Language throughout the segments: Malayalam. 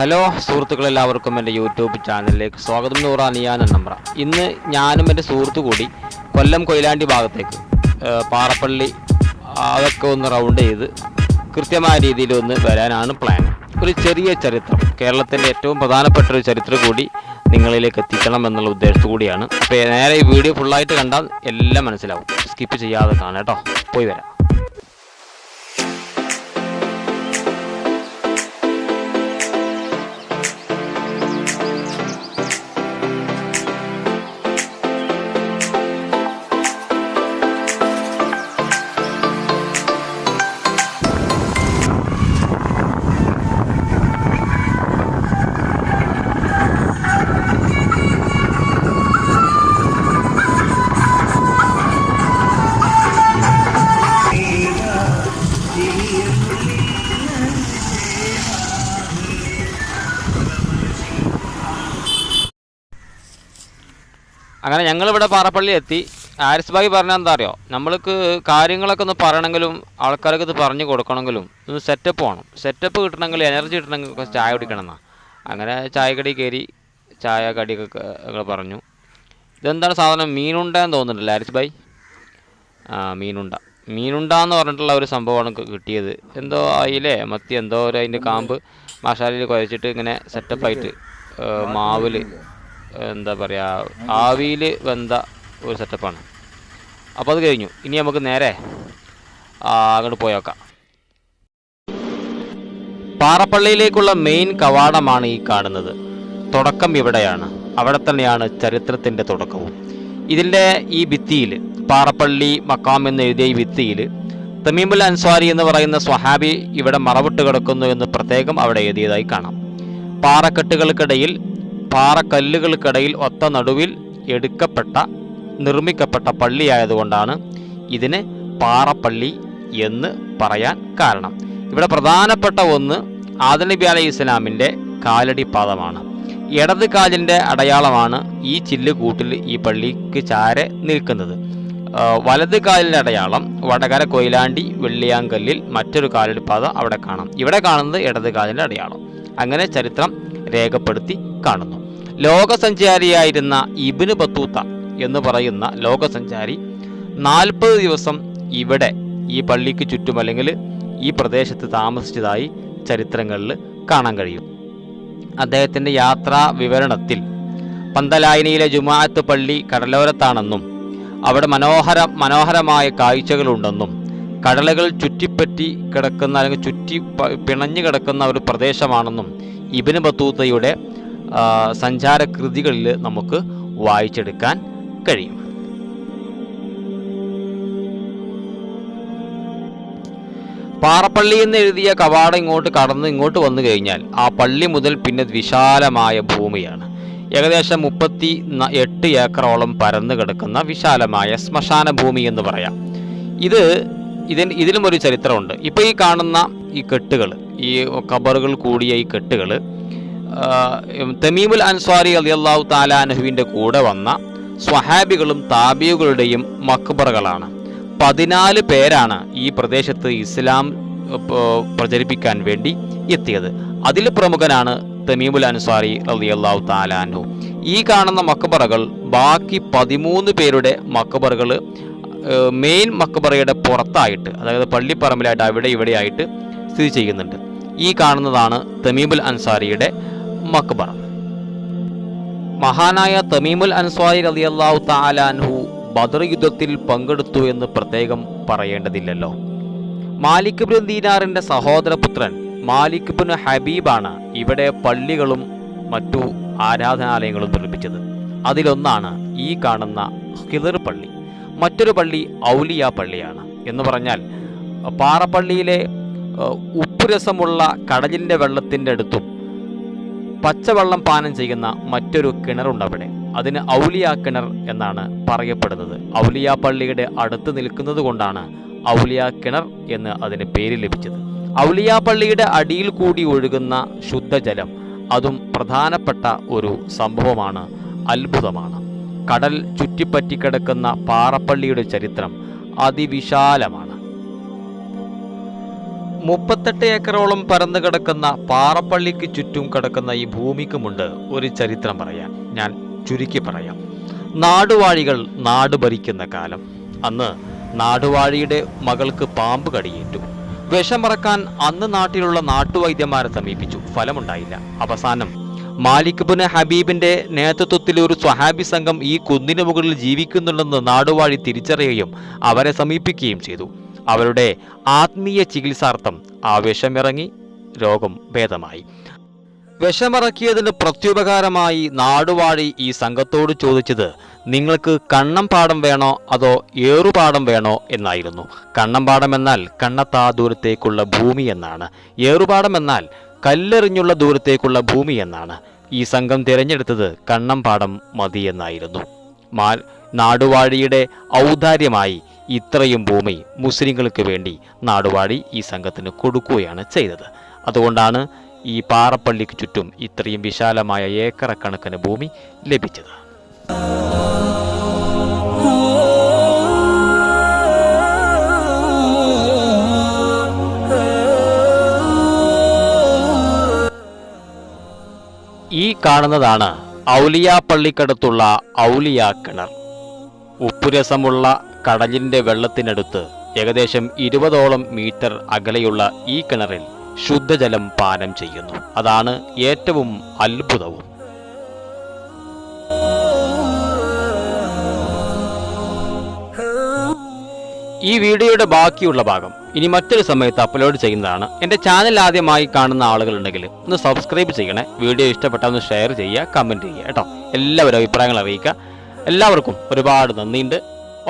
ഹലോ സുഹൃത്തുക്കളെല്ലാവർക്കും എന്റെ യൂട്യൂബ് ചാനലിലേക്ക് സ്വാഗതം. നൂറ നിയാൻ നമ്ര ഇന്ന് ഞാനും എന്റെ സുഹൃത്തു കൂടി കൊല്ലം കൊയിലാണ്ടി ഭാഗത്തേക്ക് പാറപ്പള്ളി അതൊക്കെ ഒന്ന് റൗണ്ട് ചെയ്ത് കൃത്യമായ രീതിയിൽ ഒന്ന് വരാനാണ് പ്ലാൻ ഒരു ചെറിയ ചരിത്രം. കേരളത്തിന്റെ ഏറ്റവും പ്രധാനപ്പെട്ട ഒരു ചരിത്രം കൂടി നിങ്ങളിലേക്ക് എത്തിക്കണം എന്നുള്ള ഉദ്ദേശത്തു കൂടിയാണ്. അപ്പോൾ നേരെ ഈ വീഡിയോ ഫുള്ളായിട്ട് കണ്ടാൽ എല്ലാം മനസ്സിലാവും. സ്കിപ്പ് ചെയ്യാതെ കാണാം കേട്ടോ. പോയി വരാം. അങ്ങനെ ഞങ്ങളിവിടെ പാറപ്പള്ളി എത്തി. ആരിസ് ഭായി പറഞ്ഞാൽ എന്താ അറിയോ നമ്മൾക്ക് കാര്യങ്ങളൊക്കെ ഒന്ന് പറയണമെങ്കിലും ആൾക്കാർക്ക് ഇത് പറഞ്ഞു കൊടുക്കണമെങ്കിലും ഒന്ന് സെറ്റപ്പ് വേണം. സെറ്റപ്പ് കിട്ടണമെങ്കിൽ എനർജി കിട്ടണമെങ്കിൽ ചായ കുടിക്കണം എന്നാ അങ്ങനെ ചായക്കടി കയറി ചായ കടിയൊക്കെ ഞങ്ങൾ പറഞ്ഞു. ഇതെന്താണ് സാധനം? മീനുണ്ടെന്ന് തോന്നുന്നുണ്ടല്ലോ ആരിസ് ഭായി ആ മീനുണ്ട. മീനുണ്ട എന്ന് പറഞ്ഞിട്ടുള്ള ഒരു സംഭവമാണ് കിട്ടിയത്. എന്തോ ആയില്ലേ? മത്തി എന്തോ ഒരു അതിന്റെ കാമ്പ് മസാലയിൽ കുഴച്ചിട്ട് ഇങ്ങനെ സെറ്റപ്പായിട്ട് മാവിൽ എന്താ പറയുക ആവിയിൽ വെന്ത ഒരു സെറ്റപ്പാണ് അപ്പോൾ അത് കഴിഞ്ഞു. ഇനി നമുക്ക് നേരെ അങ്ങോട്ട് പോയേക്കാം പാറപ്പള്ളിയിലേക്കുള്ള മെയിൻ കവാടമാണ് ഈ കാണുന്നത്. തുടക്കം ഇവിടെയാണ്. അവിടെ തന്നെയാണ് ചരിത്രത്തിന്റെ തുടക്കവും. ഇതിന്റെ ഈ ഭിത്തിയിൽ പാറപ്പള്ളി മക്കാം എന്ന് എഴുതിയ ഈ ഭിത്തിയിൽ തമീമുൽ അൻസ്വാരി എന്ന് പറയുന്ന സ്വഹാബി ഇവിടെ മറവിട്ട് കിടക്കുന്നു എന്ന് പ്രത്യേകം അവിടെ എഴുതിയതായി കാണാം. പാറക്കെട്ടുകൾക്കിടയിൽ പാറക്കല്ലുകൾക്കിടയിൽ ഒത്ത നടുവിൽ എടുക്കപ്പെട്ട നിർമ്മിക്കപ്പെട്ട പള്ളിയായതുകൊണ്ടാണ് ഇതിന് പാറപ്പള്ളി എന്ന് പറയാൻ കാരണം. ഇവിടെ പ്രധാനപ്പെട്ട ഒന്ന് ആദനബി അലൈഹി ഇസ്ലാമിന്റെ കാലടി പാദമാണ്. ഇടത് കാലിന്റെ അടയാളമാണ് ഈ ചില്ലുകൂട്ടിൽ ഈ പള്ളിക്ക് ചാരെ നിൽക്കുന്നത്. വലത് കാലിന്റെ അടയാളം വടകര കൊയിലാണ്ടി വെള്ളിയാങ്കല്ലിൽ മറ്റൊരു കാലടി പാത അവിടെ കാണാം. ഇവിടെ കാണുന്നത് ഇടത് കാലിന്റെ അടയാളം. അങ്ങനെ ചരിത്രം രേഖപ്പെടുത്തി കാണുന്നു. ലോകസഞ്ചാരിയായിരുന്ന ഇബിന് ബത്തൂത്ത എന്ന് പറയുന്ന ലോകസഞ്ചാരി നാൽപ്പത് ദിവസം ഇവിടെ ഈ പള്ളിക്ക് ചുറ്റും അല്ലെങ്കിൽ ഈ പ്രദേശത്ത് താമസിച്ചതായി ചരിത്രങ്ങളിൽ കാണാൻ കഴിയും. അദ്ദേഹത്തിന്റെ യാത്രാ വിവരണത്തിൽ പന്തലായനിയിലെ ജുമാഅത്ത് പള്ളി കടലോരത്താണെന്നും അവിടെ മനോഹര മനോഹരമായ കാഴ്ചകളുണ്ടെന്നും കടലുകൾ ചുറ്റിപ്പറ്റി കിടക്കുന്ന അല്ലെങ്കിൽ ചുറ്റി പിണഞ്ഞു കിടക്കുന്ന ഒരു പ്രദേശമാണെന്നും ഇബിന് ബത്തൂത്തയുടെ സഞ്ചാര കൃതികളിൽ നമുക്ക് വായിച്ചെടുക്കാൻ കഴിയും. പാറപ്പള്ളി എന്ന് എഴുതിയ കവാടം ഇങ്ങോട്ട് കടന്ന് ഇങ്ങോട്ട് വന്നു കഴിഞ്ഞാൽ ആ പള്ളി മുതൽ പിന്നെ വിശാലമായ ഭൂമിയാണ്. ഏകദേശം മുപ്പത്തി എട്ട് ഏക്കറോളം പരന്നു കിടക്കുന്ന വിശാലമായ ശ്മശാന ഭൂമി എന്ന് പറയാം. ഇത് ഇതിന് ഇതിലും ഒരു ചരിത്രമുണ്ട്. ഇപ്പോൾ ഈ കാണുന്ന ഈ കെട്ടുകൾ ഈ കബറുകൾ കൂടിയ ഈ കെട്ടുകൾ തമീമുൽ അൻസ്വാരി അലി അള്ളാഹു താലാനഹുവിന്റെ കൂടെ വന്ന സ്വഹാബികളും താബിയുകളുടെയും മക്ബറുകളാണ്. പതിനാല് പേരാണ് ഈ പ്രദേശത്ത് ഇസ്ലാം പ്രചരിപ്പിക്കാൻ വേണ്ടി എത്തിയത്. അതിൽ പ്രമുഖനാണ് തമീമുൽ അൻസാരി അള്ളാഹു താലാനഹു ഈ കാണുന്ന മക്ബറകൾ ബാക്കി പതിമൂന്ന് പേരുടെ മക്ബറകൾ മെയിൻ മക്ബറയുടെ പുറത്തായിട്ട് അതായത് പള്ളിപ്പറമ്പിലായിട്ട് അവിടെ ഇവിടെയായിട്ട് സ്ഥിതി ചെയ്യുന്നുണ്ട്. ഈ കാണുന്നതാണ് തമീമുൽ അൻസാരിയുടെ മക്ബറ മഹാനായ തമീമുൽ അൻസ്വാരി റളിയല്ലാഹു താലാൻഹു ബദർ യുദ്ധത്തിൽ പങ്കെടുത്തു എന്ന് പ്രത്യേകം പറയേണ്ടതില്ലല്ലോ. മാലിക് ബിൻ ദീനാറിന്റെ സഹോദരപുത്രൻ മാലിക് ബിൻ ഹബീബാണ് ഇവിടെ പള്ളികളും മറ്റു ആരാധനാലയങ്ങളും നിർമ്മിച്ചത്. അതിലൊന്നാണ് ഈ കാണുന്ന ഹിദർ പള്ളി. മറ്റൊരു പള്ളി ഔലിയ പള്ളിയാണ്. എന്ന് പറഞ്ഞാൽ പാറപ്പള്ളിയിലെ ഉപ്പുരസമുള്ള കടലിന്റെ വെള്ളത്തിന്റെ അടുത്തും പച്ചവെള്ളം പാനം ചെയ്യുന്ന മറ്റൊരു കിണറുണ്ടവിടെ. അതിന് ഔലിയ കിണർ എന്നാണ് പറയപ്പെടുന്നത്. ഔലിയ പള്ളിയുടെ അടുത്ത് നിൽക്കുന്നത് കൊണ്ടാണ് ഔലിയ കിണർ എന്ന് അതിന് പേര് ലഭിച്ചത്. ഔലിയ പള്ളിയുടെ അടിയിൽ കൂടി ഒഴുകുന്ന ശുദ്ധജലം അതും പ്രധാനപ്പെട്ട ഒരു സംഭവമാണ് അത്ഭുതമാണ്. കടൽ ചുറ്റിപ്പറ്റിക്കിടക്കുന്ന പാറപ്പള്ളിയുടെ ചരിത്രം അതിവിശാലമാണ്. മുപ്പത്തെട്ട് ഏക്കറോളം പരന്നു കിടക്കുന്ന പാറപ്പള്ളിക്ക് ചുറ്റും കിടക്കുന്ന ഈ ഭൂമിക്കുമുണ്ട് ഒരു ചരിത്രം പറയാൻ. ഞാൻ ചുരുക്കി പറയാം. നാടുവാഴികൾ നാട് ഭരിക്കുന്ന കാലം. അന്ന് നാടുവാഴിയുടെ മകൾക്ക് പാമ്പ് കടിയേറ്റു. വിഷമറക്കാൻ അന്ന് നാട്ടിലുള്ള നാട്ടുവൈദ്യന്മാരെ സമീപിച്ചു. ഫലമുണ്ടായില്ല. അവസാനം മാലിക് ബുന ഹബീബിന്റെ നേതൃത്വത്തിൽ ഒരു സ്വഹാബി സംഘം ഈ കുന്നിന് മുകളിൽ ജീവിക്കുന്നുണ്ടെന്ന് നാടുവാഴി തിരിച്ചറിയുകയും അവരെ സമീപിക്കുകയും ചെയ്തു. അവരുടെ ആത്മീയ ചികിത്സാർത്ഥം ആ വിഷമിറങ്ങി രോഗം ഭേദമായി. വിഷമിറക്കിയതിന് പ്രത്യുപകാരമായി നാടുവാഴി ഈ സംഘത്തോട് ചോദിച്ചത് നിങ്ങൾക്ക് കണ്ണം പാടം വേണോ അതോ ഏറുപാടം വേണോ? എന്നായിരുന്നു. കണ്ണം പാടം എന്നാൽ കണ്ണത്താ ദൂരത്തേക്കുള്ള ഭൂമി എന്നാണ്. ഏറുപാടം എന്നാൽ കല്ലെറിഞ്ഞുള്ള ദൂരത്തേക്കുള്ള ഭൂമി എന്നാണ്. ഈ സംഘം തിരഞ്ഞെടുത്തത് കണ്ണം പാടം മതി മാൽ നാടുവാഴിയുടെ ഔദാര്യമായി ഇത്രയും ഭൂമി മുസ്ലിങ്ങൾക്ക് വേണ്ടി നാടുവാഴി ഈ സംഘത്തിന് കൊടുക്കുകയാണ് ചെയ്തത്. അതുകൊണ്ടാണ് ഈ പാറപ്പള്ളിക്ക് ചുറ്റും ഇത്രയും വിശാലമായ ഏക്കറക്കണക്കിന് ഭൂമി ലഭിച്ചത്. ഈ കാണുന്നതാണ് ഔലിയ പള്ളിക്കടുത്തുള്ള ഔലിയ കിണർ. ഉപ്പുരസമുള്ള കടലിന്റെ വെള്ളത്തിനടുത്ത് ഏകദേശം ഇരുപതോളം മീറ്റർ അകലെയുള്ള ഈ കിണറിൽ ശുദ്ധജലം പാനം ചെയ്യുന്നു. അതാണ് ഏറ്റവും അത്ഭുതവും. ഈ വീഡിയോയുടെ ബാക്കിയുള്ള ഭാഗം ഇനി മറ്റൊരു സമയത്ത് അപ്ലോഡ് ചെയ്യുന്നതാണ്. എന്റെ ചാനൽ ആദ്യമായി കാണുന്ന ആളുകളുണ്ടെങ്കിൽ ഒന്ന് സബ്സ്ക്രൈബ് ചെയ്യണേ. വീഡിയോ ഇഷ്ടപ്പെട്ടാൽ ഒന്ന് ഷെയർ ചെയ്യുക കമന്റ് ചെയ്യുക കേട്ടോ. എല്ലാവരും അഭിപ്രായങ്ങൾ അറിയിക്കുക. എല്ലാവർക്കും ഒരുപാട് നന്ദിയുണ്ട്.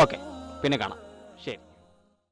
ഓക്കെ പിന്നെ കാണാം.